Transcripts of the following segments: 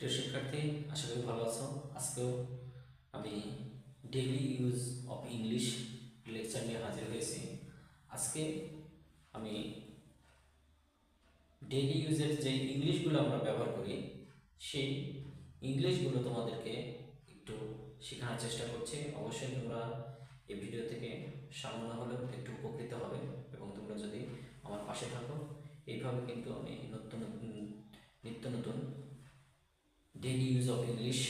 প্রিয় শিক্ষার্থী, আশা করি ভালো আছো। আজকেও আমি daily use of English lecture নিয়ে হাজির হয়েছি। আজকে আমি ডেইলি ইউজের যে ইংলিশগুলো আমরা ব্যবহার করি, সেই ইংলিশগুলো তোমাদেরকে একটু শেখানোর চেষ্টা করছি। অবশ্যই তোমরা এই ভিডিও থেকে সামান্য হলেও একটু উপকৃত হবে এবং তোমরা যদি আমার পাশে থাকো, এইভাবে কিন্তু আমি নতুন নিত্য নতুন ডেইলি ইউজ অফ ইংলিশ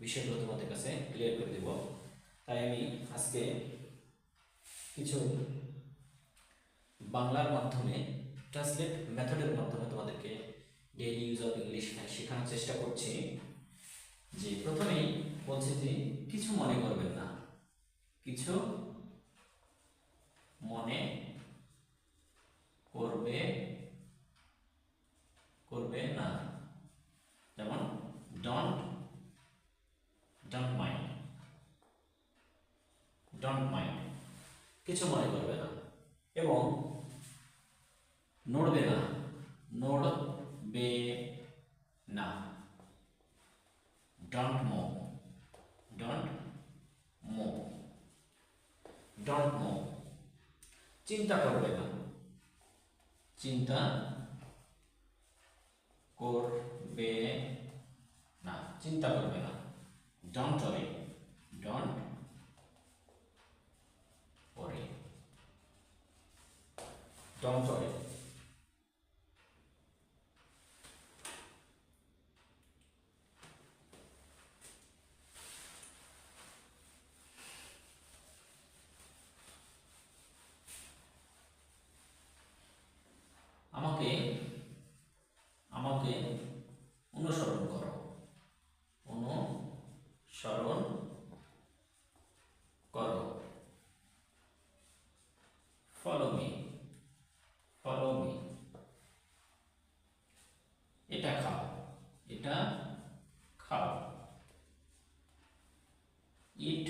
বিষয়গুলো তোমাদের কাছে ক্লিয়ার করে দেব। তাই আমি আজকে কিছু বাংলার মাধ্যমে ট্রান্সলেট মেথডের মাধ্যমে তোমাদেরকে ডেইলি ইউজ অফ ইংলিশ শেখানোর চেষ্টা করছি। যে প্রথমেই বলছে যে কিছু মনে করবেন না। কিছু মনে করবে না যেমন don't don't mind don't mind কিছু মনে করবে না। এবং নড়বে না। নড়বে না। Don't move don't move don't move চিন্তা করবে না। চিন্তা করবে না। চিন্তা করবে না। Don't worry don't worry don't worry আমাকে আমাকে অনুসরণ করো অনুসরণ করো ফলো মি ফলো মি এটা খাও এটা খাও। ইট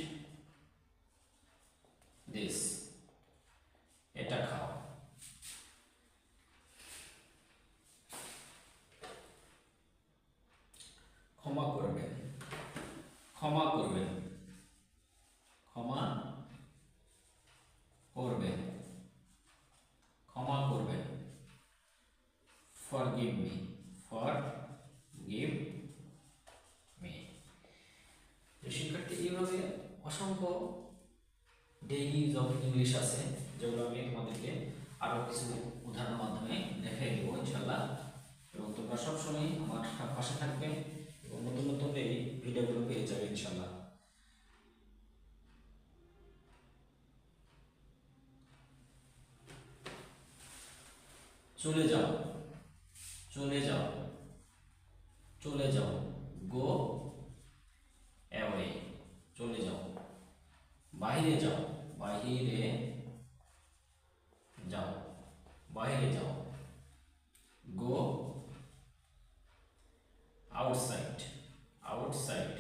দিস এটা খাও। ক্ষমা করবেন। ক্ষমা করবেন। ক্ষমা করবেন। ক্ষমা করবেন। Forgive me forgive me শিক্ষার্থী এইভাবে অসংখ্য ডেইলি অফ ইংলিশ আছে, যেগুলো আমি তোমাদেরকে আরও কিছু উদাহরণের মাধ্যমে দেখাই দেবো ইনশাল্লাহ এবং তোমরা সবসময় আমার পাশে থাকবে এবং নতুন নতুন এই ভিডিওগুলো পেয়ে যাবে ইনশাল্লাহ চলে যাও চলে যাও চলে যাও গো অ্যাওয়ে চলে যাও বাইরে যাও বাইরে যাও বাইরে যাও গো outside. Outside.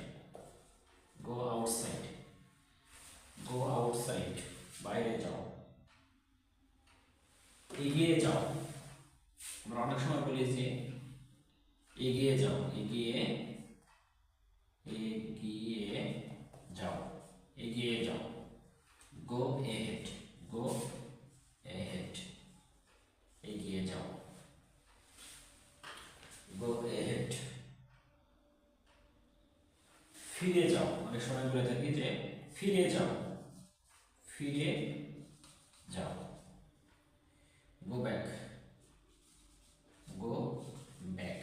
Go outside. Go outside. বাইরে যাও এগিয়ে যাও আমরা অনেক সময় বলি যে এগিয়ে যাও এগিয়ে এগিয়ে যাও এগিয়ে যাও গো এহেড গো এহেড এগিয়ে যাও গো এহেড ফিরে যাও। অনেক সময় বলে থাকি যে, ফিরে যাও। ফিরে যাও। গো ব্যাক গো ব্যাক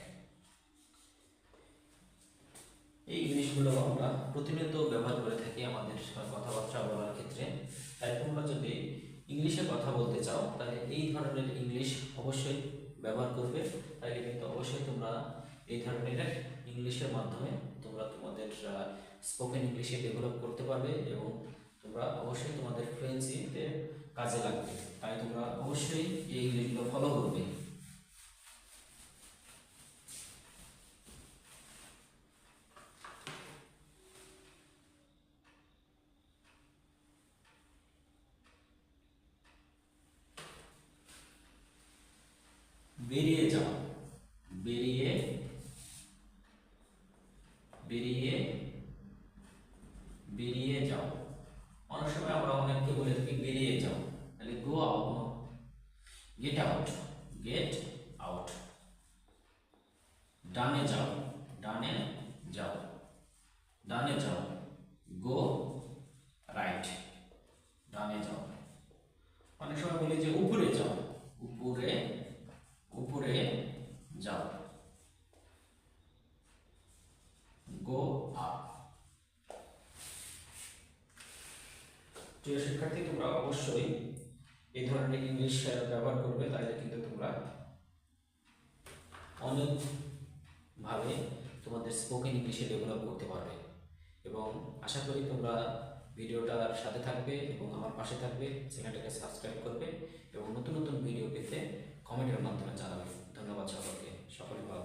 এই জিনিসগুলো আমরা প্রতিনিয়ত ব্যবহার করে থাকি আমাদের কথাবার্তা বলার ক্ষেত্রে। তাই তোমরা যদি ইংলিশে কথা বলতে চাও, তাহলে এই ধরনের ইংলিশ অবশ্যই ব্যবহার করবে। তাহলে কিন্তু অবশ্যই তোমরা এই ধরনের ইংলিশের মাধ্যমে তোমরা তোমাদের স্পোকেন ইংলিশে ডেভেলপ করতে পারবে এবং তোমরা অবশ্যই তোমাদের ফ্লুয়েন্সিতে কাজে লাগবে। তাই তোমরা অবশ্যই এই ইংলিশগুলো ফলো করবে বেরিয়ে যাও বেরিয়ে বেরিয়ে বেরিয়ে যাও। অনেক সময় আমরা অনেককে বলে থাকি, বেরিয়ে যাও। তাহলে go out get out get out ডানে যাও ডানে যাও ডানে যাও গো রাইট ডানে যাও অনেক সময় বলি যে উপরে যাও উপরে উপরে যাও গো আপ প্রিয় শিক্ষার্থী, তোমরা অবশ্যই এই ধরনের ইংলিশ ব্যবহার করবে, তাহলে কিন্তু তোমরা অনেকভাবে তোমাদের স্পোকেন ইংলিশে ডেভেলপ করতে পারবে। এবং আশা করি তোমরা ভিডিওটার সাথে থাকবে এবং আমার পাশে থাকবে, চ্যানেলটাকে সাবস্ক্রাইব করবে এবং নতুন নতুন ভিডিও পেতে কমেন্টের মাধ্যমে জানাবে। ধন্যবাদ সকলকে, সকলে ভালো